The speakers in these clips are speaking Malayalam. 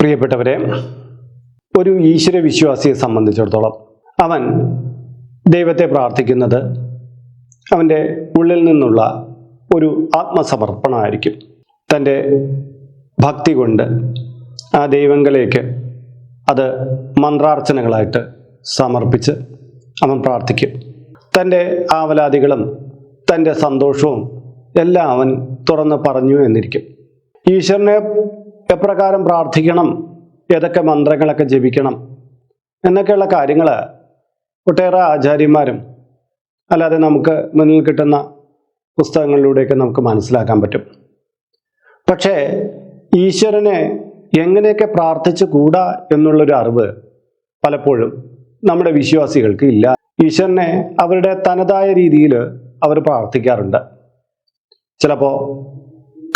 പ്രിയപ്പെട്ടവരെ ഒരു ഈശ്വര വിശ്വാസിയെ സംബന്ധിച്ചിടത്തോളം അവൻ ദൈവത്തെ പ്രാർത്ഥിക്കുന്നത് അവന്റെ ഉള്ളിൽ നിന്നുള്ള ഒരു ആത്മസമർപ്പണമായിരിക്കും. തന്റെ ഭക്തി കൊണ്ട് ആ ദൈവങ്ങളിലേക്ക് അത് മന്ത്രാർച്ചനകളായിട്ട് സമർപ്പിച്ച് അവൻ പ്രാർത്ഥിക്കും. തന്റെ ആവലാദികളും തന്റെ സന്തോഷവും എല്ലാം അവൻ തുറന്ന് പറഞ്ഞു എന്നിരിക്കും. ഈശ്വരനെ എപ്രകാരം പ്രാർത്ഥിക്കണം? ഏതൊക്കെ മന്ത്രങ്ങളൊക്കെ ജപിക്കണം? എന്നൊക്കെയുള്ള കാര്യങ്ങൾ ഒട്ടേറെ ആചാര്യന്മാരും അല്ലാതെ നമുക്ക് മുന്നിൽ കിട്ടുന്ന പുസ്തകങ്ങളിലൂടെയൊക്കെ നമുക്ക് മനസ്സിലാക്കാൻ പറ്റും. പക്ഷേ ഈശ്വരനെ എങ്ങനെയൊക്കെ പ്രാർത്ഥിച്ചു കൂടാ എന്നുള്ളൊരു അറിവ് പലപ്പോഴും നമ്മുടെ വിശ്വാസികൾക്ക് ഇല്ല. ഈശ്വരനെ അവരുടെ തനതായ രീതിയിൽ അവർ പ്രാർത്ഥിക്കാറുണ്ട്. ചിലപ്പോൾ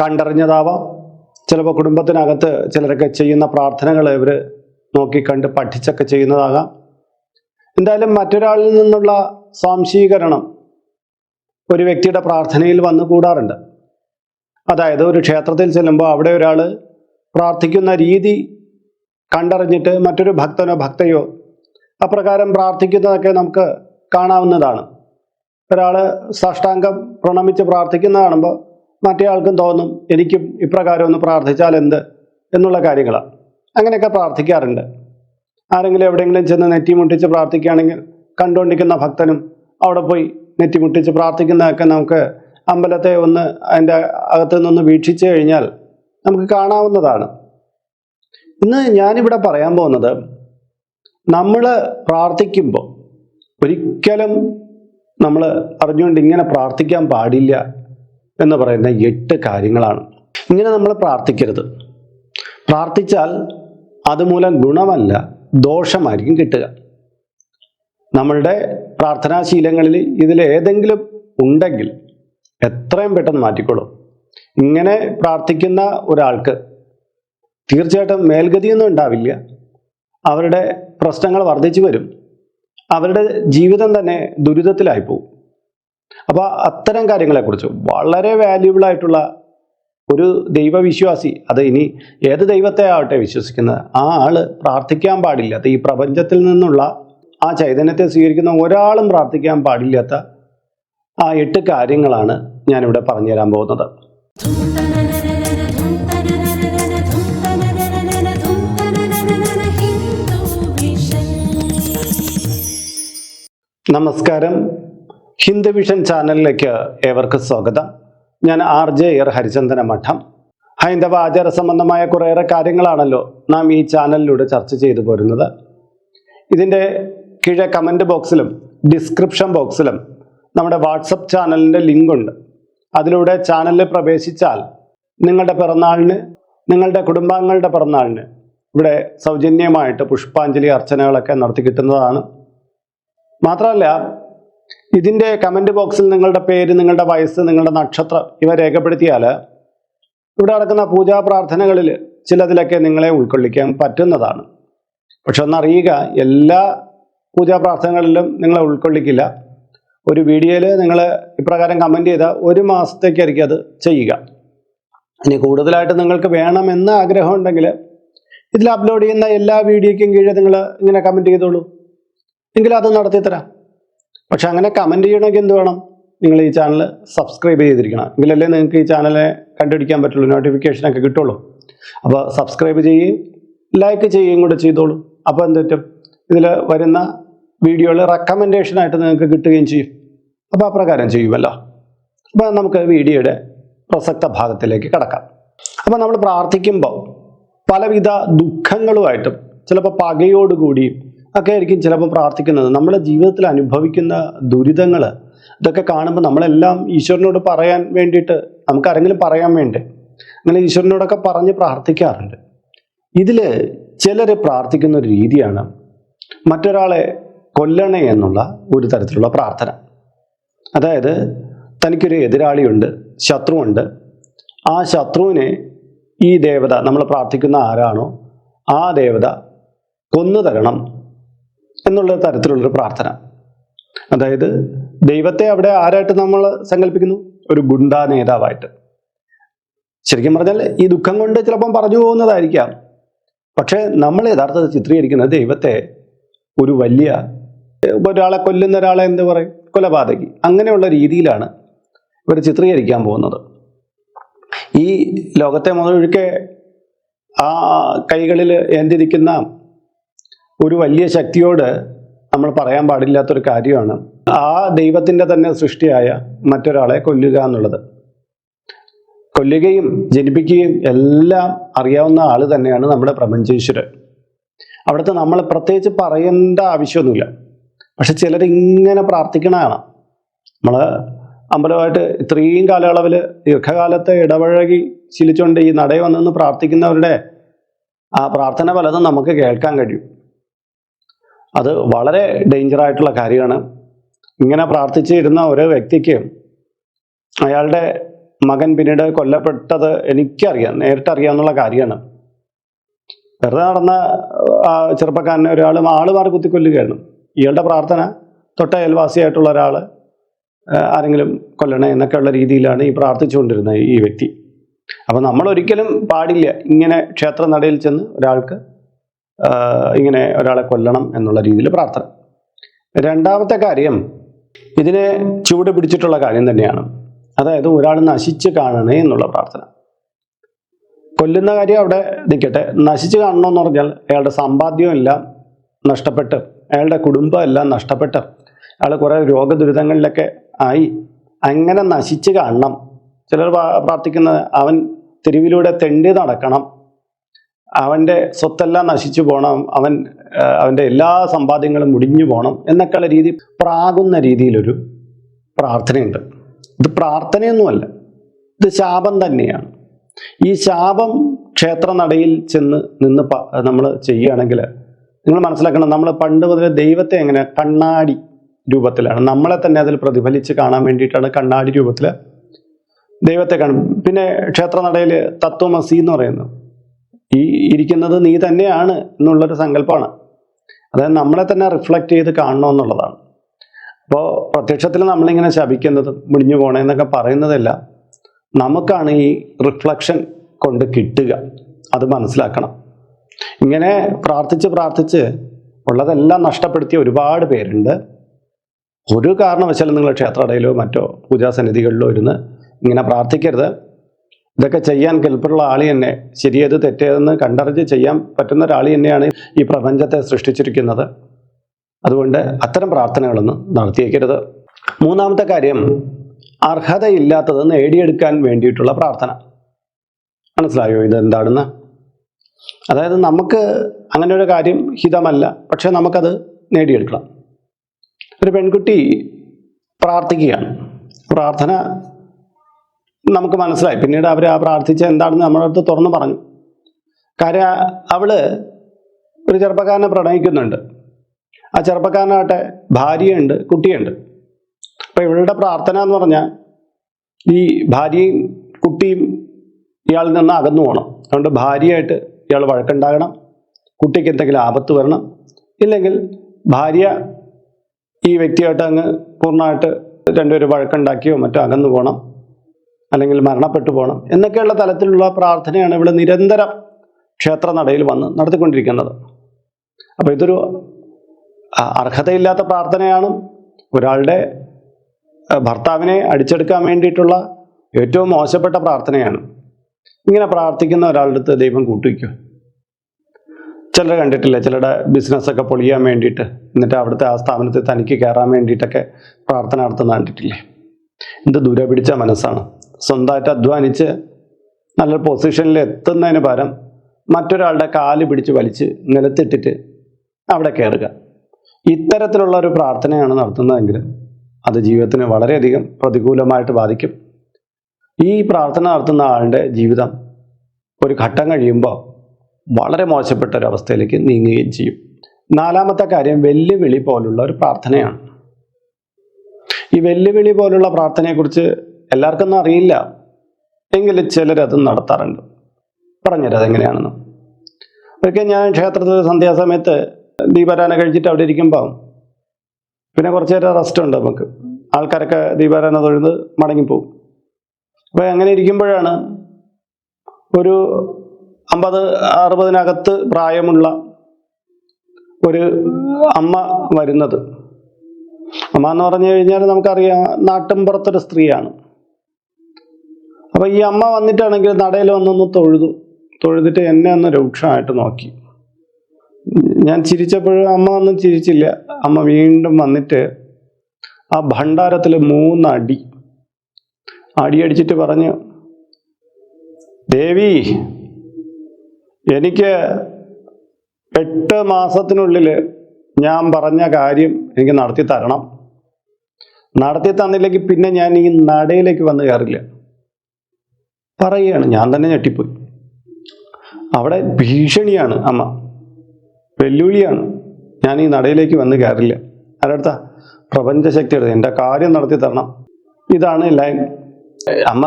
കണ്ടറിഞ്ഞതാവാം ചിലപ്പോൾ കുടുംബത്തിനകത്ത് ചിലരൊക്കെ ചെയ്യുന്ന പ്രാർത്ഥനകൾ ഇവർ നോക്കിക്കണ്ട് പഠിച്ചൊക്കെ ചെയ്യുന്നതാകാം. എന്തായാലും മറ്റൊരാളിൽ നിന്നുള്ള സ്വാംശീകരണം ഒരു വ്യക്തിയുടെ പ്രാർത്ഥനയിൽ വന്നു കൂടാറുണ്ട്. അതായത് ഒരു ക്ഷേത്രത്തിൽ ചെല്ലുമ്പോൾ അവിടെ ഒരാൾ പ്രാർത്ഥിക്കുന്ന രീതി കണ്ടറിഞ്ഞിട്ട് മറ്റൊരു ഭക്തനോ ഭക്തയോ അപ്രകാരം പ്രാർത്ഥിക്കുന്നതൊക്കെ നമുക്ക് കാണാവുന്നതാണ്. ഒരാൾ സാഷ്ടാംഗം പ്രണമിച്ച് പ്രാർത്ഥിക്കുന്ന കാണുമ്പോൾ മറ്റേ ആൾക്കും തോന്നും എനിക്കും ഇപ്രകാരം ഒന്ന് പ്രാർത്ഥിച്ചാൽ എന്ത് എന്നുള്ള കാര്യങ്ങളാണ് അങ്ങനെയൊക്കെ പ്രാർത്ഥിക്കാറുണ്ട്. ആരെങ്കിലും എവിടെയെങ്കിലും ചെന്ന് നെറ്റിമുട്ടിച്ച് പ്രാർത്ഥിക്കുകയാണെങ്കിൽ കണ്ടുകൊണ്ടിരിക്കുന്ന ഭക്തനും അവിടെ പോയി നെറ്റിമുട്ടിച്ച് പ്രാർത്ഥിക്കുന്നതൊക്കെ നമുക്ക് അമ്പലത്തെ ഒന്ന് അതിന്റെ അകത്തു നിന്നൊന്ന് വീക്ഷിച്ചു കഴിഞ്ഞാൽ നമുക്ക് കാണാവുന്നതാണ്. ഇന്ന് ഞാനിവിടെ പറയാൻ പോകുന്നത് നമ്മൾ പ്രാർത്ഥിക്കുമ്പോൾ ഒരിക്കലും നമ്മൾ അറിഞ്ഞുകൊണ്ട് ഇങ്ങനെ പ്രാർത്ഥിക്കാൻ പാടില്ല എന്ന് പറയുന്ന എട്ട് കാര്യങ്ങളാണ്. ഇങ്ങനെ നമ്മൾ പ്രാർത്ഥിക്കരുത്. പ്രാർത്ഥിച്ചാൽ അതുമൂലം ഗുണമല്ല ദോഷമായിരിക്കും കിട്ടുക. നമ്മളുടെ പ്രാർത്ഥനാശീലങ്ങളിൽ ഇതിലേതെങ്കിലും ഉണ്ടെങ്കിൽ എത്രയും പെട്ടെന്ന് മാറ്റിക്കോളൂ. ഇങ്ങനെ പ്രാർത്ഥിക്കുന്ന ഒരാൾക്ക് തീർച്ചയായിട്ടും മേൽഗതിയൊന്നും ഉണ്ടാവില്ല. അവരുടെ പ്രശ്നങ്ങൾ വർദ്ധിച്ചു വരും. അവരുടെ ജീവിതം തന്നെ ദുരിതത്തിലായി പോകും അപ്പോൾ അത്തരം കാര്യങ്ങളെക്കുറിച്ച് വളരെ വാല്യുബിൾ ആയിട്ടുള്ള ഒരു ദൈവവിശ്വാസി അത് ഇനി ഏത് ദൈവത്തെ ആവട്ടെ വിശ്വസിക്കുന്നത് ആ ആൾ പ്രാർത്ഥിക്കാൻ പാടില്ലാത്ത ഈ പ്രപഞ്ചത്തിൽ നിന്നുള്ള ആ ചൈതന്യത്തെ സ്വീകരിക്കുന്ന ഒരാളും പ്രാർത്ഥിക്കാൻ പാടില്ലാത്ത ആ എട്ട് കാര്യങ്ങളാണ് ഞാനിവിടെ പറഞ്ഞു തരാൻ പോകുന്നത്. നമസ്കാരം. ഹിന്ദു വിഷൻ ചാനലിലേക്ക് ഏവർക്കും സ്വാഗതം. ഞാൻ ആർ ജെ എർ ഹരിചന്ദന മഠം. ഹൈന്ദവ ആചാര സംബന്ധമായ കുറേയേറെ കാര്യങ്ങളാണല്ലോ നാം ഈ ചാനലിലൂടെ ചർച്ച ചെയ്തു പോരുന്നത്. ഇതിന്റെ കീഴെ കമന്റ് ബോക്സിലും ഡിസ്ക്രിപ്ഷൻ ബോക്സിലും നമ്മുടെ വാട്സപ്പ് ചാനലിന്റെ ലിങ്ക് ഉണ്ട്. അതിലൂടെ ചാനലിൽ പ്രവേശിച്ചാൽ നിങ്ങളുടെ പിറന്നാളിന് നിങ്ങളുടെ കുടുംബാംഗങ്ങളുടെ പിറന്നാളിന് ഇവിടെ സൗജന്യമായിട്ട് പുഷ്പാഞ്ജലി അർച്ചനകളൊക്കെ നടത്തി കിട്ടുന്നതാണ്. മാത്രമല്ല ഇതിന്റെ കമന്റ് ബോക്സിൽ നിങ്ങളുടെ പേര് നിങ്ങളുടെ വയസ്സ് നിങ്ങളുടെ നക്ഷത്രം ഇവ രേഖപ്പെടുത്തിയാൽ ഇവിടെ നടക്കുന്ന പൂജാ പ്രാർത്ഥനകളിൽ ചിലതിലൊക്കെ നിങ്ങളെ ഉൾക്കൊള്ളിക്കാൻ പറ്റുന്നതാണ്. പക്ഷെ ഒന്നറിയുക എല്ലാ പൂജാ പ്രാർത്ഥനകളിലും നിങ്ങളെ ഉൾക്കൊള്ളിക്കില്ല. ഒരു വീഡിയോയിൽ നിങ്ങൾ ഇപ്രകാരം കമന്റ് ചെയ്താൽ ഒരു മാസത്തേക്കായിരിക്കും അത് ചെയ്യുക. ഇനി കൂടുതലായിട്ട് നിങ്ങൾക്ക് വേണമെന്ന് ആഗ്രഹം ഉണ്ടെങ്കിൽ ഇതിൽ അപ്ലോഡ് ചെയ്യുന്ന എല്ലാ വീഡിയോയ്ക്കും കീഴെ നിങ്ങൾ ഇങ്ങനെ കമന്റ് ചെയ്തോളൂ. എങ്കിൽ അത് നടത്തി തരാം പക്ഷെ അങ്ങനെ കമന്റ് ചെയ്യണമെങ്കിൽ എന്ത് വേണം? നിങ്ങൾ ഈ ചാനൽ സബ്സ്ക്രൈബ് ചെയ്തിരിക്കണം. എങ്കിലല്ലേ നിങ്ങൾക്ക് ഈ ചാനലെ കണ്ടുപിടിക്കാൻ പറ്റുള്ളൂ നോട്ടിഫിക്കേഷനൊക്കെ കിട്ടുള്ളൂ. അപ്പോൾ സബ്സ്ക്രൈബ് ചെയ്യുകയും ലൈക്ക് ചെയ്യുകയും കൂടെ ചെയ്തോളൂ. അപ്പോൾ എന്ത് പറ്റും? ഇതിൽ വരുന്ന വീഡിയോകൾ റെക്കമെൻഡേഷനായിട്ട് നിങ്ങൾക്ക് കിട്ടുകയും ചെയ്യും. അപ്പോൾ അപ്രകാരം ചെയ്യുമല്ലോ. അപ്പോൾ നമുക്ക് വീഡിയോയുടെ പ്രസക്ത ഭാഗത്തിലേക്ക് കടക്കാം. അപ്പോൾ നമ്മൾ പ്രാർത്ഥിക്കുമ്പോൾ പലവിധ ദുഃഖങ്ങളുമായിട്ടും ചിലപ്പോൾ പകയോടുകൂടിയും ഒക്കെ ആയിരിക്കും ചിലപ്പോൾ പ്രാർത്ഥിക്കുന്നത്. നമ്മളെ ജീവിതത്തിൽ അനുഭവിക്കുന്ന ദുരിതങ്ങൾ ഇതൊക്കെ കാണുമ്പോൾ നമ്മളെല്ലാം ഈശ്വരനോട് പറയാൻ വേണ്ടിയിട്ട് നമുക്ക് ആരെങ്കിലും പറയാൻ വേണ്ടി? അങ്ങനെ ഈശ്വരനോടൊക്കെ പറഞ്ഞ് പ്രാർത്ഥിക്കാറുണ്ട്. ഇതിൽ ചിലർ പ്രാർത്ഥിക്കുന്ന ഒരു രീതിയാണ് മറ്റൊരാളെ കൊല്ലണേ എന്നുള്ള ഒരു തരത്തിലുള്ള പ്രാർത്ഥന. അതായത് തനിക്കൊരു എതിരാളിയുണ്ട് ശത്രുവുണ്ട്. ആ ശത്രുവിനെ ഈ ദേവത നമ്മൾ പ്രാർത്ഥിക്കുന്ന ആരാണോ ആ ദേവത കൊന്നു തരണം എന്നുള്ള തരത്തിലുള്ളൊരു പ്രാർത്ഥന. അതായത് ദൈവത്തെ അവിടെ ആരായിട്ട് നമ്മൾ സങ്കല്പിക്കുന്നു? ഒരു ഗുണ്ടാ നേതാവായിട്ട്. ശരിക്കും പറഞ്ഞാൽ ഈ ദുഃഖം കൊണ്ട് ചിലപ്പം പറഞ്ഞു പോകുന്നതായിരിക്കാം. പക്ഷേ നമ്മൾ യഥാർത്ഥത്തിൽ ചിത്രീകരിക്കുന്നത് ദൈവത്തെ ഒരു വലിയ ഒരാളെ കൊല്ലുന്ന ഒരാളെ എന്ത് പറയും? കൊലപാതകി. അങ്ങനെയുള്ള രീതിയിലാണ് ഇവർ ചിത്രീകരിക്കാൻ പോകുന്നത്. ഈ ലോകത്തെ മുതലൊഴുക്കെ ആ കൈകളിൽ ഏന്തിരിക്കുന്ന ഒരു വലിയ ശക്തിയോട് നമ്മൾ പറയാൻ പാടില്ലാത്തൊരു കാര്യമാണ്. ആ ദൈവത്തിന്റെ തന്നെ സൃഷ്ടിയായ മറ്റൊരാളെ കൊല്ലുക എന്നുള്ളത്. കൊല്ലുകയും ജനിപ്പിക്കുകയും എല്ലാം അറിയാവുന്ന ആൾ തന്നെയാണ് നമ്മുടെ പ്രപഞ്ചേശ്വരൻ. അവിടുത്തെ നമ്മൾ പ്രത്യേകിച്ച് പറയേണ്ട ആവശ്യമൊന്നുമില്ല. പക്ഷെ ചിലർ ഇങ്ങനെ പ്രാർത്ഥിക്കണതാണ് നമ്മൾ അമ്പലമായിട്ട് ഇത്രയും കാലയളവിൽ ദീർഘകാലത്തെ ഇടപഴകി ശീലിച്ചുകൊണ്ട് ഈ നടയിൽ വന്നെന്ന് പ്രാർത്ഥിക്കുന്നവരുടെ ആ പ്രാർത്ഥന പലതും നമുക്ക് കേൾക്കാൻ കഴിയും. അത് വളരെ ഡേഞ്ചർ ആയിട്ടുള്ള കാര്യമാണ്. ഇങ്ങനെ പ്രാർത്ഥിച്ചിരുന്ന ഒരു വ്യക്തിക്ക് അയാളുടെ മകൻ പിന്നീട് കൊല്ലപ്പെട്ടത് എനിക്കറിയാം നേരിട്ട് അറിയാമെന്നുള്ള കാര്യമാണ്. വെറുതെ നടന്ന ആ ചെറുപ്പക്കാരനെ ഒരാൾ ആൾ മാറി കുത്തിക്കൊല്ലുകയാണ് ഇയാളുടെ പ്രാർത്ഥന തൊട്ട അയൽവാസിയായിട്ടുള്ള ഒരാൾ ആരെങ്കിലും കൊല്ലണേ എന്നൊക്കെയുള്ള രീതിയിലാണ് ഈ പ്രാർത്ഥിച്ചുകൊണ്ടിരുന്നത് ഈ വ്യക്തി. അപ്പം നമ്മൾ ഒരിക്കലും പാടില്ല ഇങ്ങനെ ക്ഷേത്ര നടയിൽ ചെന്ന് ഒരാൾക്ക് ഇങ്ങനെ ഒരാളെ കൊല്ലണം എന്നുള്ള രീതിയിൽ പ്രാർത്ഥന. രണ്ടാമത്തെ കാര്യം ഇതിനെ ചുവട് പിടിച്ചിട്ടുള്ള കാര്യം തന്നെയാണ്. അതായത് ഒരാൾ നശിച്ച് കാണണേ എന്നുള്ള പ്രാർത്ഥന. കൊല്ലുന്ന കാര്യം അവിടെ നിൽക്കട്ടെ. നശിച്ച് കാണണമെന്ന് പറഞ്ഞാൽ അയാളുടെ സമ്പാദ്യം എല്ലാം നഷ്ടപ്പെട്ട് അയാളുടെ കുടുംബം എല്ലാം നഷ്ടപ്പെട്ട് അയാൾ കുറേ രോഗദുരിതങ്ങളിലൊക്കെ ആയി. അങ്ങനെ നശിച്ച് കാണണം. ചിലർ പ്രാ- പ്രാർത്ഥിക്കുന്നത് അവൻ തെരുവിലൂടെ തെണ്ടി നടക്കണം. അവന്റെ സ്വത്തെല്ലാം നശിച്ചു പോകണം അവൻ അവന്റെ എല്ലാ സമ്പാദ്യങ്ങളും മുടിഞ്ഞു പോകണം എന്നൊക്കെയുള്ള രീതി പ്രാകുന്ന രീതിയിലൊരു പ്രാർത്ഥനയുണ്ട്. ഇത് പ്രാർത്ഥനയൊന്നുമല്ല ഇത് ശാപം തന്നെയാണ്. ഈ ശാപം ക്ഷേത്രനടയിൽ ചെന്ന് നിന്ന് നമ്മൾ ചെയ്യുകയാണെങ്കിൽ നിങ്ങൾ മനസ്സിലാക്കണം നമ്മൾ പണ്ട് മുതൽ ദൈവത്തെ എങ്ങനെ കണ്ണാടി രൂപത്തിലാണ് നമ്മളെ തന്നെ അതിൽ പ്രതിഫലിച്ച് കാണാൻ വേണ്ടിയിട്ടാണ് കണ്ണാടി രൂപത്തിൽ ദൈവത്തെ കാണും പിന്നെ ക്ഷേത്രനടയിൽ തത്വമസി എന്ന് പറയുന്നത് ഈ ഇരിക്കുന്നത് നീ തന്നെയാണ് എന്നുള്ളൊരു സങ്കല്പമാണ് അതായത് നമ്മളെ തന്നെ റിഫ്ലക്റ്റ് ചെയ്ത് കാണണമെന്നുള്ളതാണ് അപ്പോൾ പ്രത്യക്ഷത്തിൽ നമ്മളിങ്ങനെ ശപിക്കുന്നത് മുടിഞ്ഞു പറയുന്നതല്ല പറയുന്നതെല്ലാം നമുക്കാണ് ഈ റിഫ്ലക്ഷൻ കൊണ്ട് കിട്ടുക. അത് മനസ്സിലാക്കണം. ഇങ്ങനെ പ്രാർത്ഥിച്ച് പ്രാർത്ഥിച്ച് ഉള്ളതെല്ലാം നഷ്ടപ്പെടുത്തിയ ഒരുപാട് പേരുണ്ട്. ഒരു കാരണവശാലും നിങ്ങൾ ക്ഷേത്രടയിലോ മറ്റോ പൂജാസന്നിധികളിലോ ഇരുന്ന് ഇങ്ങനെ പ്രാർത്ഥിക്കരുത്. ഇതൊക്കെ ചെയ്യാൻ കെൽപ്പുള്ള ആൾ തന്നെ. ശരിയേത് തെറ്റേതെന്ന് കണ്ടറിഞ്ഞ് ചെയ്യാൻ പറ്റുന്ന ഒരാൾ തന്നെയാണ് ഈ പ്രപഞ്ചത്തെ സൃഷ്ടിച്ചിരിക്കുന്നത്. അതുകൊണ്ട് അത്തരം പ്രാർത്ഥനകളൊന്നും നടത്തിയേക്കരുത്. മൂന്നാമത്തെ കാര്യം അർഹതയില്ലാത്തത് നേടിയെടുക്കാൻ വേണ്ടിയിട്ടുള്ള പ്രാർത്ഥന. മനസ്സിലായോ ഇത് എന്താണെന്ന്? അതായത് നമുക്ക് അങ്ങനെ ഒരു കാര്യം ഹിതമല്ല പക്ഷെ നമുക്കത് നേടിയെടുക്കണം. ഒരു പെൺകുട്ടി പ്രാർത്ഥിക്കുകയാണ്. പ്രാർത്ഥന നമുക്ക് മനസ്സിലായി. പിന്നീട് അവർ ആ പ്രാർത്ഥിച്ച എന്താണെന്ന് നമ്മുടെ അടുത്ത് തുറന്നു പറഞ്ഞു. കാര്യം അവൾ ഒരു ചെറുപ്പക്കാരനെ പ്രണയിക്കുന്നുണ്ട്. ആ ചെറുപ്പക്കാരനാകട്ടെ ഭാര്യയുണ്ട് കുട്ടിയുണ്ട്. അപ്പം ഇവളുടെ പ്രാർത്ഥന എന്ന് പറഞ്ഞാൽ ഈ ഭാര്യയും കുട്ടിയും ഇയാളിൽ നിന്ന് അകന്നു പോകണം അതുകൊണ്ട് ഭാര്യയായിട്ട് ഇയാൾ വഴക്കുണ്ടാകണം. കുട്ടിക്ക് എന്തെങ്കിലും ആപത്ത് വരണം. ഇല്ലെങ്കിൽ ഭാര്യ ഈ വ്യക്തിയായിട്ട് അങ്ങ് പൂർണമായിട്ട് രണ്ടുപേരും വഴക്കുണ്ടാക്കിയോ മറ്റോ അകന്നു പോകണം അല്ലെങ്കിൽ മരണപ്പെട്ടു പോകണം എന്നൊക്കെയുള്ള തലത്തിലുള്ള പ്രാർത്ഥനയാണ് ഇവിടെ നിരന്തരം ക്ഷേത്ര നടയിൽ വന്ന് നടത്തിക്കൊണ്ടിരിക്കുന്നത്. അപ്പോൾ ഇതൊരു അർഹതയില്ലാത്ത പ്രാർത്ഥനയാണ്. ഒരാളുടെ ഭർത്താവിനെ അടിച്ചെടുക്കാൻ വേണ്ടിയിട്ടുള്ള ഏറ്റവും മോശപ്പെട്ട പ്രാർത്ഥനയാണ്. ഇങ്ങനെ പ്രാർത്ഥിക്കുന്ന ഒരാളുടെ അടുത്ത് ദൈവം കൂട്ടുവയ്ക്കും ചിലർ കണ്ടിട്ടില്ല? ചിലരുടെ ബിസിനസ്സൊക്കെ പൊളിയാൻ വേണ്ടിയിട്ട് എന്നിട്ട് അവിടുത്തെ ആ സ്ഥാപനത്തിൽ തനിക്ക് കയറാൻ വേണ്ടിയിട്ടൊക്കെ പ്രാർത്ഥന നടത്തുന്ന കണ്ടിട്ടില്ലേ? എന്ത് ദൂരെ പിടിച്ച മനസ്സാണ്. സ്വന്തമായിട്ട് അധ്വാനിച്ച് നല്ല പൊസിഷനിൽ എത്തുന്നതിന് പകരം മറ്റൊരാളുടെ കാൽ പിടിച്ച് വലിച്ച് നിലത്തിട്ടിട്ട് അവിടെ കയറുക ഇത്തരത്തിലുള്ള ഒരു പ്രാർത്ഥനയാണ് നടത്തുന്നതെങ്കിൽ അത് ജീവിതത്തിന് വളരെയധികം പ്രതികൂലമായിട്ട് ബാധിക്കും. ഈ പ്രാർത്ഥന നടത്തുന്ന ആളുടെ ജീവിതം ഒരു ഘട്ടം കഴിയുമ്പോൾ വളരെ മോശപ്പെട്ട ഒരു അവസ്ഥയിലേക്ക് നീങ്ങുകയും ചെയ്യും. നാലാമത്തെ കാര്യം വെല്ലുവിളി പോലുള്ള ഒരു പ്രാർത്ഥനയാണ്. ഈ വെല്ലുവിളി പോലുള്ള പ്രാർത്ഥനയെക്കുറിച്ച് എല്ലാവർക്കും ഒന്നും അറിയില്ല. എങ്കിലും ചിലരത് നടത്താറുണ്ട്. പറഞ്ഞുതരാം അതെങ്ങനെയാണെന്ന്. ഒരിക്കൽ ഞാൻ ക്ഷേത്രത്തിൽ സന്ധ്യാസമയത്ത് ദീപാരാധന കഴിച്ചിട്ട് അവിടെ ഇരിക്കുമ്പോൾ പിന്നെ കുറച്ച് നേരം റെസ്റ്റ് ഉണ്ട് നമുക്ക്. ആൾക്കാരൊക്കെ ദീപാരാധന തൊഴുത് മടങ്ങിപ്പോവും. അപ്പോൾ അങ്ങനെ ഇരിക്കുമ്പോഴാണ് ഒരു അമ്പത് അറുപതിനകത്ത് പ്രായമുള്ള ഒരു അമ്മ വരുന്നത്. അമ്മ എന്ന് പറഞ്ഞു കഴിഞ്ഞാൽ നമുക്കറിയാം നാട്ടിൻപുറത്തൊരു സ്ത്രീയാണ്. അപ്പൊ ഈ അമ്മ വന്നിട്ടാണെങ്കിൽ നടയിൽ വന്നൊന്ന് തൊഴുതു. തൊഴുതിട്ട് എന്നെ ഒന്ന് രൂക്ഷമായിട്ട് നോക്കി. ഞാൻ ചിരിച്ചപ്പോഴും അമ്മ ഒന്നും ചിരിച്ചില്ല. അമ്മ വീണ്ടും വന്നിട്ട് ആ ഭണ്ഡാരത്തിൽ മൂന്നടി അടിയടിച്ചിട്ട് പറഞ്ഞു ദേവി എനിക്ക് എട്ട് മാസത്തിനുള്ളിൽ ഞാൻ പറഞ്ഞ കാര്യം എനിക്ക് നടത്തി തരണം. നടത്തി തന്നില്ലെങ്കിൽ പിന്നെ ഞാൻ ഈ നടയിലേക്ക് വന്ന് കയറില്ല. പറയുകയാണ്. ഞാൻ തന്നെ ഞെട്ടിപ്പോയി. അവിടെ ഭീഷണിയാണ് അമ്മ. വെല്ലുവിളിയാണ്. ഞാൻ ഈ നടയിലേക്ക് വന്ന് കയറില്ല. ആരടുത്ത? പ്രപഞ്ചശക്തി എടുത്ത്. എന്റെ കാര്യം നടത്തി തരണം. ഇതാണ് ലൈൻ. അമ്മ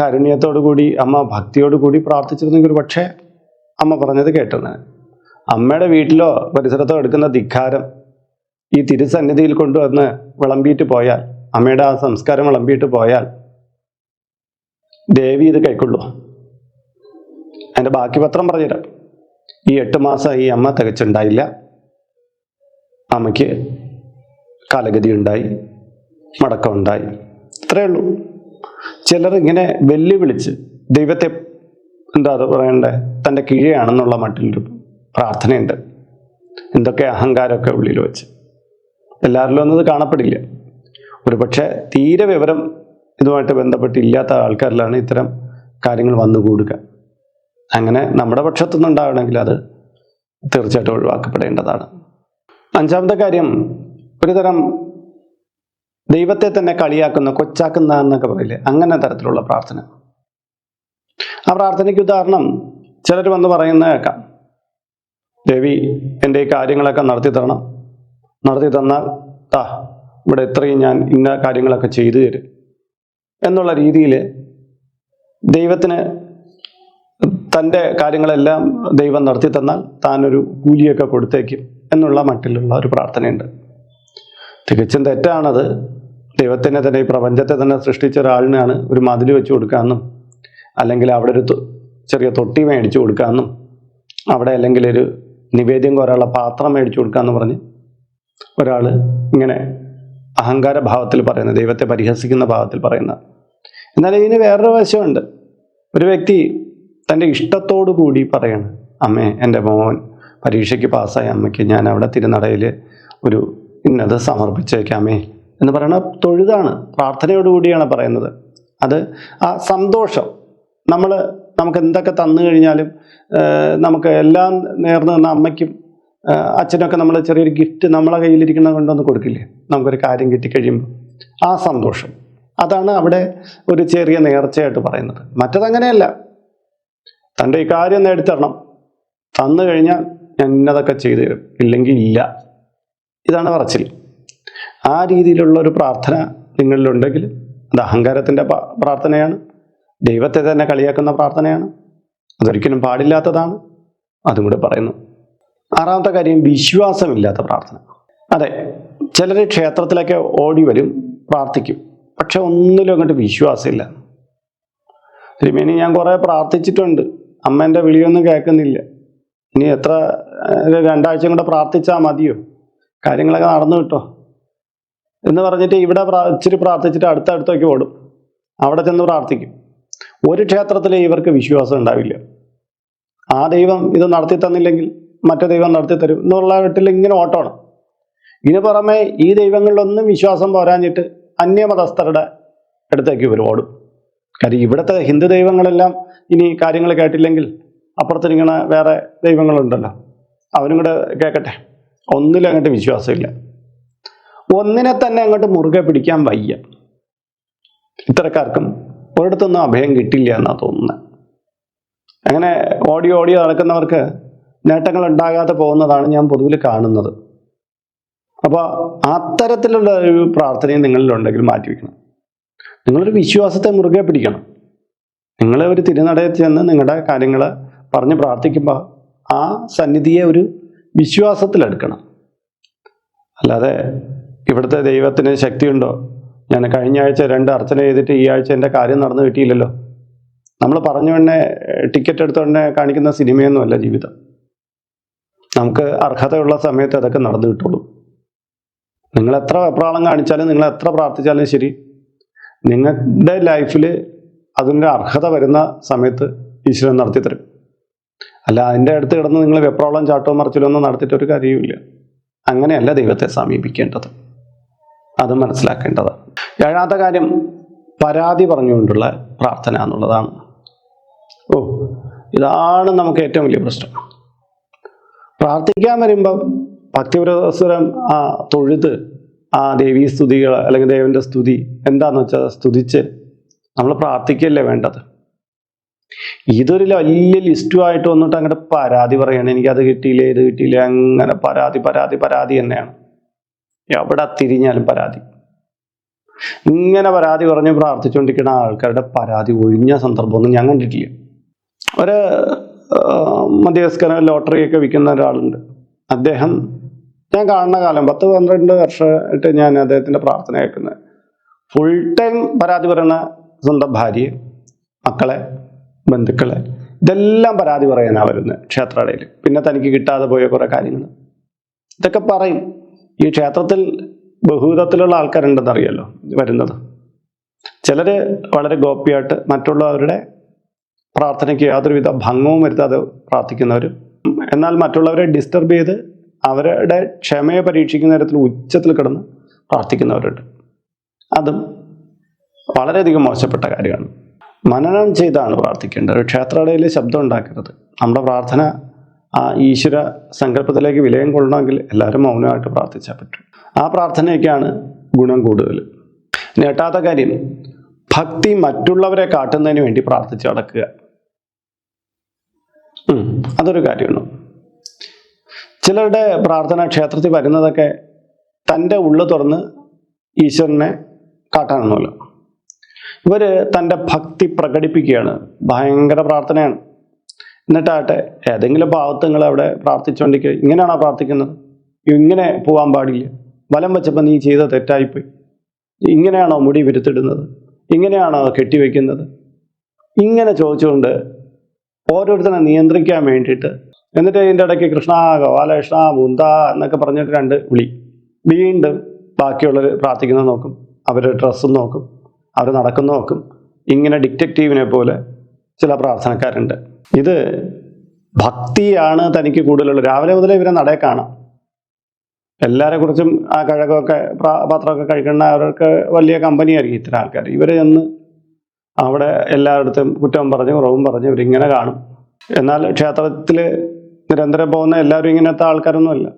കാരുണ്യത്തോടു കൂടി അമ്മ ഭക്തിയോട് കൂടി പ്രാർത്ഥിച്ചിരുന്നെങ്കിൽ ഒരു പക്ഷേ അമ്മ പറഞ്ഞത് കേട്ടത് അമ്മയുടെ വീട്ടിലോ പരിസരത്തോ എടുക്കുന്ന ധിക്കാരം ഈ തിരുസന്നിധിയിൽ കൊണ്ടുവന്ന് വിളമ്പിയിട്ട് പോയാൽ അമ്മയുടെ ആ സംസ്കാരം വിളമ്പിയിട്ട് പോയാൽ ദേവി ഇത് കൈക്കൊള്ളൂ അതിന്റെ ബാക്കി പത്രം പറഞ്ഞുതരാം. ഈ എട്ട് മാസം ഈ അമ്മ തികച്ചുണ്ടായില്ല. അമ്മയ്ക്ക് കാലഗതി ഉണ്ടായി മടക്കം ഉണ്ടായി. ഇത്രയേ ഉള്ളൂ. ചിലർ ഇങ്ങനെ വെല്ലുവിളിച്ച് ദൈവത്തെ എന്താ അത് പറയണ്ടേ? തന്റെ കീഴെയാണെന്നുള്ള മട്ടിലൊരു പ്രാർത്ഥനയുണ്ട്. എന്തൊക്കെ അഹങ്കാരമൊക്കെ ഉള്ളിൽ വെച്ച്. എല്ലാവരിലും ഒന്നും കാണപ്പെടില്ല. ഒരു പക്ഷേ തീരെ വിവരം ഇതുമായിട്ട് ബന്ധപ്പെട്ടില്ലാത്ത ആൾക്കാരിലാണ് ഇത്തരം കാര്യങ്ങൾ വന്നു കൂടുക. അങ്ങനെ നമ്മുടെ പക്ഷത്തുനിന്ന് ഉണ്ടാവണമെങ്കിൽ അത് തീർച്ചയായിട്ടും ഒഴിവാക്കപ്പെടേണ്ടതാണ്. അഞ്ചാമത്തെ കാര്യം ഒരു തരം ദൈവത്തെ തന്നെ കളിയാക്കുന്ന കൊച്ചാക്കുന്ന എന്നൊക്കെ പറയില്ലേ? അങ്ങനെ തരത്തിലുള്ള പ്രാർത്ഥന. ആ പ്രാർത്ഥനയ്ക്ക് ഉദാഹരണം ചിലർ വന്ന് പറയുന്ന കേൾക്കാം. ദേവി എന്റെ ഈ കാര്യങ്ങളൊക്കെ നടത്തി തരണം. നടത്തി തന്നാൽ താ ഇവിടെ ഇത്രയും ഞാൻ ഇന്ന കാര്യങ്ങളൊക്കെ ചെയ്തു തരും. എന്നുള്ള രീതിയിൽ ദൈവത്തിന് തന്റെ കാര്യങ്ങളെല്ലാം ദൈവം നടത്തി തന്നാൽ താനൊരു കൂലിയൊക്കെ കൊടുത്തേക്കും എന്നുള്ള മട്ടിലുള്ള ഒരു പ്രാർത്ഥനയുണ്ട്. തികച്ചും തെറ്റാണത്. ദൈവത്തിനെ തന്നെ ഈ പ്രപഞ്ചത്തെ തന്നെ സൃഷ്ടിച്ച ഒരാളിനാണ് ഒരു മതിൽ വെച്ച് കൊടുക്കാമെന്നും അല്ലെങ്കിൽ അവിടെ ഒരു ചെറിയ തൊട്ടി മേടിച്ചു കൊടുക്കാമെന്നും അവിടെ അല്ലെങ്കിൽ ഒരു നിവേദ്യം കോരാനുള്ള പാത്രം മേടിച്ചു കൊടുക്കാമെന്ന് പറഞ്ഞ് ഒരാൾ ഇങ്ങനെ അഹങ്കാര ഭാവത്തിൽ പറയുന്നത് ദൈവത്തെ പരിഹസിക്കുന്ന ഭാവത്തിൽ പറയുന്നത്. എന്നാൽ ഇതിന് വേറൊരു വശമുണ്ട്. ഒരു വ്യക്തി തന്റെ ഇഷ്ടത്തോടു കൂടി പറയാണ് അമ്മേ എന്റെ മോൻ പരീക്ഷയ്ക്ക് പാസ്സായ അമ്മയ്ക്ക് ഞാൻ അവിടെ തിരുനടയിൽ ഒരു ഇന്നത് സമർപ്പിച്ചേക്കാമേ എന്ന് പറയണ തൊഴുതാണ് പ്രാർത്ഥനയോടുകൂടിയാണ് പറയുന്നത്. അത് ആ സന്തോഷം. നമ്മൾ നമുക്ക് എന്തൊക്കെ തന്നു കഴിഞ്ഞാലും നമുക്ക് എല്ലാം നേർന്ന് നിന്ന അമ്മയ്ക്കും അച്ഛനൊക്കെ നമ്മൾ ചെറിയൊരു ഗിഫ്റ്റ് നമ്മളെ കയ്യിലിരിക്കുന്ന കൊണ്ടൊന്ന് കൊടുക്കില്ലേ? നമുക്കൊരു കാര്യം കിട്ടിക്കഴിയുമ്പോൾ ആ സന്തോഷം. അതാണ് അവിടെ ഒരു ചെറിയ നേർച്ചയായിട്ട് പറയുന്നത്. മറ്റതങ്ങനെയല്ല. തന്റെ ഈ കാര്യം നേടിത്തരണം. തന്നു കഴിഞ്ഞാൽ ഞാൻ ഇന്നതൊക്കെ ചെയ്തു തരും. ഇല്ലെങ്കിൽ ഇല്ല. ഇതാണ് പറച്ചിൽ. ആ രീതിയിലുള്ള ഒരു പ്രാർത്ഥന നിങ്ങളിലുണ്ടെങ്കിൽ അത് അഹങ്കാരത്തിന്റെ പ്രാർത്ഥനയാണ്. ദൈവത്തെ തന്നെ കളിയാക്കുന്ന പ്രാർത്ഥനയാണ്. അതൊരിക്കലും പാടില്ലാത്തതാണ്. അതും കൂടെ പറയുന്നു. ആറാമത്തെ കാര്യം വിശ്വാസമില്ലാത്ത പ്രാർത്ഥന. അതെ ചിലർ ക്ഷേത്രത്തിലൊക്കെ ഓടി വരും പ്രാർത്ഥിക്കും. പക്ഷെ ഒന്നിലും അങ്ങോട്ട് വിശ്വാസമില്ല. തിരുമേനി ഞാൻ കുറേ പ്രാർത്ഥിച്ചിട്ടുണ്ട്. അമ്മേന്റെ വിളിയൊന്നും കേൾക്കുന്നില്ല. ഇനി എത്ര രണ്ടാഴ്ച കൂടെ പ്രാർത്ഥിച്ചാൽ മതിയോ? കാര്യങ്ങളൊക്കെ നടന്നു കിട്ടോ. എന്ന് പറഞ്ഞിട്ട് ഇവിടെ ഇച്ചിരി പ്രാർത്ഥിച്ചിട്ട് അടുത്ത അടുത്തേക്ക് ഓടും. അവിടെ ചെന്ന് പ്രാർത്ഥിക്കും. ഒരു ക്ഷേത്രത്തിൽ ഇവർക്ക് വിശ്വാസം ഉണ്ടാവില്ല. ആ ദൈവം ഇത് നടത്തി തന്നില്ലെങ്കിൽ മറ്റേ ദൈവം നടത്തി തരും എന്നുള്ള വീട്ടിൽ ഇങ്ങനെ ഓട്ടമാണ്. ഇതിന് പുറമെ ഈ ദൈവങ്ങളിലൊന്നും വിശ്വാസം പോരാഞ്ഞിട്ട് അന്യമതസ്ഥരുടെ അടുത്തേക്ക് ഇവർ ഓടും. കാര്യം ഇവിടുത്തെ ഹിന്ദു ദൈവങ്ങളെല്ലാം ഇനി കാര്യങ്ങൾ കേട്ടില്ലെങ്കിൽ അപ്പുറത്തിരിക്കണ വേറെ ദൈവങ്ങളുണ്ടല്ലോ. അവനും കൂടെ കേൾക്കട്ടെ ഒന്നിലും അങ്ങോട്ട് വിശ്വാസമില്ല. ഒന്നിനെ തന്നെ അങ്ങോട്ട് മുറുകെ പിടിക്കാൻ വയ്യ. ഇത്തരക്കാർക്കും ഒരിടത്തൊന്നും അഭയം കിട്ടില്ല എന്നാണ് തോന്നുന്നത് അങ്ങനെ ഓടി ഓടി നടക്കുന്നവർക്ക് നേട്ടങ്ങൾ ഉണ്ടാകാതെ പോകുന്നതാണ് ഞാൻ പൊതുവിൽ കാണുന്നത്. അപ്പോൾ അത്തരത്തിലുള്ള ഒരു പ്രാർത്ഥനയും നിങ്ങളിലുണ്ടെങ്കിൽ മാറ്റിവെക്കണം. നിങ്ങളൊരു വിശ്വാസത്തെ മുറുകെ പിടിക്കണം. നിങ്ങൾ ഒരു തിരുനടയിൽ ചെന്ന് നിങ്ങളുടെ കാര്യങ്ങൾ പറഞ്ഞ് പ്രാർത്ഥിക്കുമ്പോൾ ആ സന്നിധിയെ ഒരു വിശ്വാസത്തിലെടുക്കണം അല്ലാതെ ഇവിടുത്തെ ദൈവത്തിന് ശക്തിയുണ്ടോ? ഞാൻ കഴിഞ്ഞ ആഴ്ച രണ്ട് അർച്ചന ചെയ്തിട്ട് ഈ ആഴ്ച എന്റെ കാര്യം നടന്നു കിട്ടിയില്ലല്ലോ. നമ്മൾ പറഞ്ഞു തന്നെ ടിക്കറ്റ് എടുത്തുകൊണ്ട് കാണിക്കുന്ന സിനിമയൊന്നുമല്ല ജീവിതം. നമുക്ക് അർഹതയുള്ള സമയത്ത് അതൊക്കെ നടന്നു കിട്ടുള്ളൂ. നിങ്ങൾ എത്ര വെപ്രാളം കാണിച്ചാലും നിങ്ങൾ എത്ര പ്രാർത്ഥിച്ചാലും ശരി. നിങ്ങളുടെ ലൈഫിൽ അതിന്റെ അർഹത വരുന്ന സമയത്ത് ഈശ്വരൻ നടത്തി തരും. അല്ല അതിന്റെ അടുത്ത് കിടന്ന് നിങ്ങൾ വെപ്രാളം ചാട്ടോ മറിച്ചിലോ ഒന്നും നടത്തിയിട്ട് ഒരു കാര്യവുമില്ല. അങ്ങനെയല്ല ദൈവത്തെ സമീപിക്കേണ്ടത്. അത് മനസ്സിലാക്കേണ്ടത് ഏഴാമത്തെ കാര്യം പരാതി പറഞ്ഞുകൊണ്ടുള്ള പ്രാർത്ഥന എന്നുള്ളതാണ്. ഓ ഇതാണ് നമുക്ക് ഏറ്റവും വലിയ പ്രശ്നം. പ്രാർത്ഥിക്കാൻ വരുമ്പം ഭക്തിപുരസ്വരം ആ തൊഴുത് ആ ദേവീ സ്തുതികൾ അല്ലെങ്കിൽ ദേവന്റെ സ്തുതി എന്താന്ന് വെച്ചാൽ സ്തുതിച്ച് നമ്മൾ പ്രാർത്ഥിക്കല്ലേ വേണ്ടത്? ഇതൊരു വലിയ ലിസ്റ്റുമായിട്ട് വന്നിട്ട് അങ്ങോട്ട് പരാതി പറയണം. എനിക്കത് കിട്ടിയില്ല ഇത് കിട്ടിയില്ല അങ്ങനെ പരാതി പരാതി പരാതി തന്നെയാണ്. എവിടെ തിരിഞ്ഞാലും പരാതി. ഇങ്ങനെ പരാതി പറഞ്ഞ് പ്രാർത്ഥിച്ചുകൊണ്ടിരിക്കുന്ന ആൾക്കാരുടെ പരാതി ഒഴിഞ്ഞ സന്ദർഭമൊന്നും ഞാൻ കണ്ടിട്ടില്ല. ഒരു മധ്യവയസ്കര ലോട്ടറിയൊക്കെ വിൽക്കുന്ന ഒരാളുണ്ട്. അദ്ദേഹം ഞാൻ കാണുന്ന കാലം പത്ത് പന്ത്രണ്ട് വർഷമായിട്ട് ഞാൻ അദ്ദേഹത്തിന്റെ പ്രാർത്ഥന കേൾക്കുന്നത്. ഫുൾ ടൈം പരാതി പറയുന്ന സ്വന്തം ഭാര്യയെ മക്കളെ ബന്ധുക്കളെ ഇതെല്ലാം പരാതി പറയാനാണ് വരുന്നത് ക്ഷേത്രടയിൽ. പിന്നെ തനിക്ക് കിട്ടാതെ പോയ കുറേ കാര്യങ്ങൾ. ഇതൊക്കെ പറയും. ഈ ക്ഷേത്രത്തിൽ ബഹുവിധത്തിലുള്ള ആൾക്കാരുണ്ടെന്നറിയാലോ വരുന്നത്. ചിലർ വളരെ ഗോപ്യമായിട്ട് മറ്റുള്ളവരുടെ പ്രാർത്ഥനയ്ക്ക് യാതൊരുവിധ ഭംഗവും വരുത്താതെ പ്രാർത്ഥിക്കുന്നവർ എന്നാൽ മറ്റുള്ളവരെ ഡിസ്റ്റർബ് ചെയ്ത് അവരുടെ ക്ഷമയെ പരീക്ഷിക്കുന്ന തരത്തിൽ ഉച്ചത്തിൽ കിടന്ന് പ്രാർത്ഥിക്കുന്നവരുണ്ട്. അതും വളരെയധികം മോശപ്പെട്ട കാര്യമാണ്. മനനം ചെയ്താണ് പ്രാർത്ഥിക്കേണ്ടത്. ക്ഷേത്രടയിൽ ശബ്ദം ഉണ്ടാക്കരുത്. നമ്മുടെ പ്രാർത്ഥന ആ ഈശ്വര സങ്കല്പത്തിലേക്ക് വിലയം കൊള്ളണമെങ്കിൽ എല്ലാവരും മൗനമായിട്ട് പ്രാർത്ഥിച്ചാൽ പറ്റും. ആ പ്രാർത്ഥനയൊക്കെയാണ് ഗുണം കൂടുതൽ. ഞെട്ടാത്ത കാര്യം ഭക്തി മറ്റുള്ളവരെ കാട്ടുന്നതിന് വേണ്ടി പ്രാർത്ഥിച്ച് നടക്കുക. അതൊരു കാര്യമാണ് ചിലരുടെ പ്രാർത്ഥന ക്ഷേത്രത്തിൽ വരുന്നതൊക്കെ തന്റെ ഉള്ളു തുറന്ന് ഈശ്വരനെ കാട്ടാനൊന്നുമില്ല. ഇവർ തന്റെ ഭക്തി പ്രകടിപ്പിക്കുകയാണ്. ഭയങ്കര പ്രാർത്ഥനയാണ്. എന്നിട്ടാകട്ടെ ഏതെങ്കിലും നിങ്ങൾ അവിടെ പ്രാർത്ഥിച്ചുകൊണ്ടിരിക്കുക. ഇങ്ങനെയാണോ പ്രാർത്ഥിക്കുന്നത്? ഇങ്ങനെ പോകാൻ പാടില്ല. വലം വെച്ചപ്പോൾ നീ ചെയ്ത തെറ്റായിപ്പോയി. ഇങ്ങനെയാണോ മുടി വിരുത്തിടുന്നത്? ഇങ്ങനെയാണോ കെട്ടിവെക്കുന്നത്? ഇങ്ങനെ ചോദിച്ചുകൊണ്ട് ഓരോരുത്തരെ നിയന്ത്രിക്കാൻ വേണ്ടിയിട്ട്. എന്നിട്ട് ഇതിന്റെ ഇടയ്ക്ക് കൃഷ്ണ ഗോപാലകൃഷ്ണ മുന്ത എന്നൊക്കെ പറഞ്ഞിട്ട് രണ്ട് വിളി. വീണ്ടും ബാക്കിയുള്ളവർ പ്രാർത്ഥിക്കുന്നത് നോക്കും. അവരുടെ ഡ്രസ്സും നോക്കും. അവർ നടക്കുന്ന നോക്കും. ഇങ്ങനെ ഡിറ്റക്റ്റീവിനെ പോലെ ചില പ്രാർത്ഥനക്കാരുണ്ട്. ഇത് ഭക്തിയാണ് തനിക്ക് കൂടുതലുള്ളത് രാവിലെ മുതലേ ഇവരെ നടയെ കാണാം. എല്ലാരെ കുറിച്ചും ആ കഴകമൊക്കെ പാത്രമൊക്കെ കഴിക്കുന്ന അവർക്ക് വലിയ കമ്പനിയായിരിക്കും ഇത്തരം ആൾക്കാർ ഇവരെ ചെന്ന് അവിടെ എല്ലായിടത്തും കുറ്റം പറഞ്ഞ് കുറവും പറഞ്ഞ് ഇവരിങ്ങനെ കാണും. എന്നാൽ ക്ഷേത്രത്തിൽ നിരന്തരം പോകുന്ന എല്ലാവരും ഇങ്ങനത്തെ ആൾക്കാരൊന്നുമല്ല.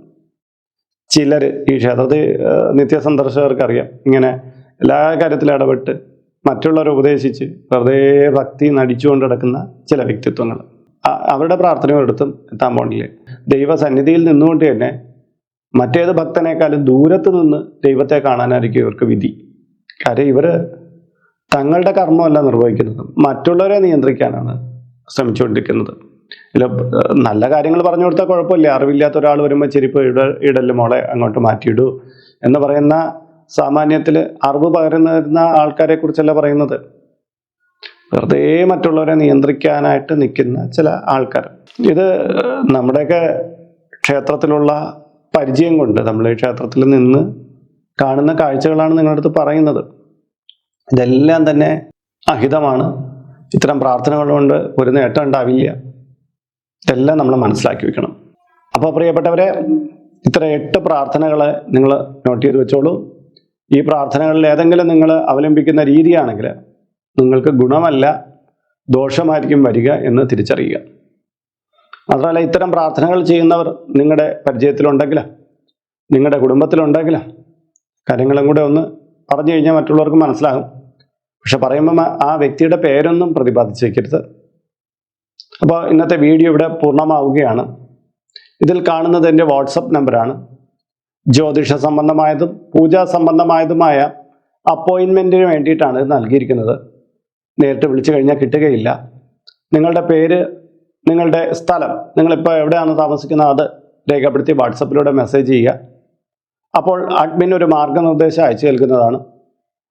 ചിലർ ഈ ക്ഷേത്രത്തിൽ നിത്യ സന്ദർശകർക്കറിയാം അറിയാം ഇങ്ങനെ എല്ലാ കാര്യത്തിലും ഇടപെട്ട് മറ്റുള്ളവരെ ഉപദേശിച്ച് വെറുതെ ഭക്തി നടിച്ചുകൊണ്ട് കിടക്കുന്ന ചില വ്യക്തിത്വങ്ങൾ. അവരുടെ പ്രാർത്ഥനയോടത്തും എത്താൻ പോണില്ല? ദൈവസന്നിധിയിൽ നിന്നുകൊണ്ട് തന്നെ മറ്റേത് ഭക്തനേക്കാളും ദൂരത്ത് നിന്ന് ദൈവത്തെ കാണാനായിരിക്കും ഇവർക്ക് വിധി. കാര്യം ഇവർ തങ്ങളുടെ കർമ്മമല്ല നിർവഹിക്കുന്നത്. മറ്റുള്ളവരെ നിയന്ത്രിക്കാനാണ് ശ്രമിച്ചുകൊണ്ടിരിക്കുന്നത്. ഇല്ല നല്ല കാര്യങ്ങൾ പറഞ്ഞു കൊടുത്താൽ കുഴപ്പമില്ല. അറിവില്ലാത്ത ഒരാൾ വരുമ്പോൾ ചെരിപ്പ് ഇട ഇടൽ മോളെ അങ്ങോട്ട് മാറ്റിയിടൂ എന്ന് പറയുന്ന സാമാന്യത്തിൽ അറിവ് പകരുന്ന ആൾക്കാരെ കുറിച്ചല്ല പറയുന്നത്. വെറുതെ മറ്റുള്ളവരെ നിയന്ത്രിക്കാനായിട്ട് നിൽക്കുന്ന ചില ആൾക്കാർ. ഇത് നമ്മുടെയൊക്കെ ക്ഷേത്രത്തിലുള്ള പരിചയം കൊണ്ട് നമ്മൾ ഈ ക്ഷേത്രത്തിൽ നിന്ന് കാണുന്ന കാഴ്ചകളാണ് നിങ്ങളുടെ അടുത്ത് പറയുന്നത്. ഇതെല്ലാം തന്നെ അഹിതമാണ്. ഇത്തരം പ്രാർത്ഥനകൾ കൊണ്ട് ഒരു നേട്ടം ഉണ്ടാവില്ല. ഇതെല്ലാം നമ്മൾ മനസ്സിലാക്കി വെക്കണം. അപ്പോൾ പ്രിയപ്പെട്ടവരെ ഇത്ര എട്ട് പ്രാർത്ഥനകളെ നിങ്ങൾ നോട്ട് ചെയ്ത് വെച്ചോളൂ. ഈ പ്രാർത്ഥനകളിൽ ഏതെങ്കിലും നിങ്ങൾ അവലംബിക്കുന്ന രീതിയാണെങ്കിൽ നിങ്ങൾക്ക് ഗുണമല്ല ദോഷമായിരിക്കും വരിക എന്ന് തിരിച്ചറിയുക. മാത്രമല്ല ഇത്തരം പ്രാർത്ഥനകൾ ചെയ്യുന്നവർ നിങ്ങളുടെ പരിചയത്തിലുണ്ടെങ്കിൽ നിങ്ങളുടെ കുടുംബത്തിലുണ്ടെങ്കിൽ കാര്യങ്ങളും കൂടെ ഒന്ന് പറഞ്ഞു കഴിഞ്ഞാൽ മറ്റുള്ളവർക്ക് മനസ്സിലാകും. പക്ഷെ പറയുമ്പോൾ ആ- ആ വ്യക്തിയുടെ പേരൊന്നും പ്രതിപാദിച്ചേക്കരുത്. അപ്പോൾ ഇന്നത്തെ വീഡിയോ ഇവിടെ പൂർണമാവുകയാണ്. ഇതിൽ കാണുന്നത് എന്റെ വാട്സപ്പ് നമ്പറാണ്. ജ്യോതിഷ സംബന്ധമായതും പൂജാ സംബന്ധമായതുമായ അപ്പോയിൻമെന്റിന് വേണ്ടിയിട്ടാണ് ഇത് നൽകിയിരിക്കുന്നത്. നേരിട്ട് വിളിച്ചു കഴിഞ്ഞാൽ കിട്ടുകയില്ല. നിങ്ങളുടെ പേര് നിങ്ങളുടെ സ്ഥലം നിങ്ങളിപ്പോൾ എവിടെയാണ് താമസിക്കുന്നത് അത് രേഖപ്പെടുത്തി വാട്സപ്പിലൂടെ മെസ്സേജ് ചെയ്യുക. അപ്പോൾ അഡ്മിൻ ഒരു മാർഗനിർദ്ദേശം അയച്ചു നൽകുന്നതാണ്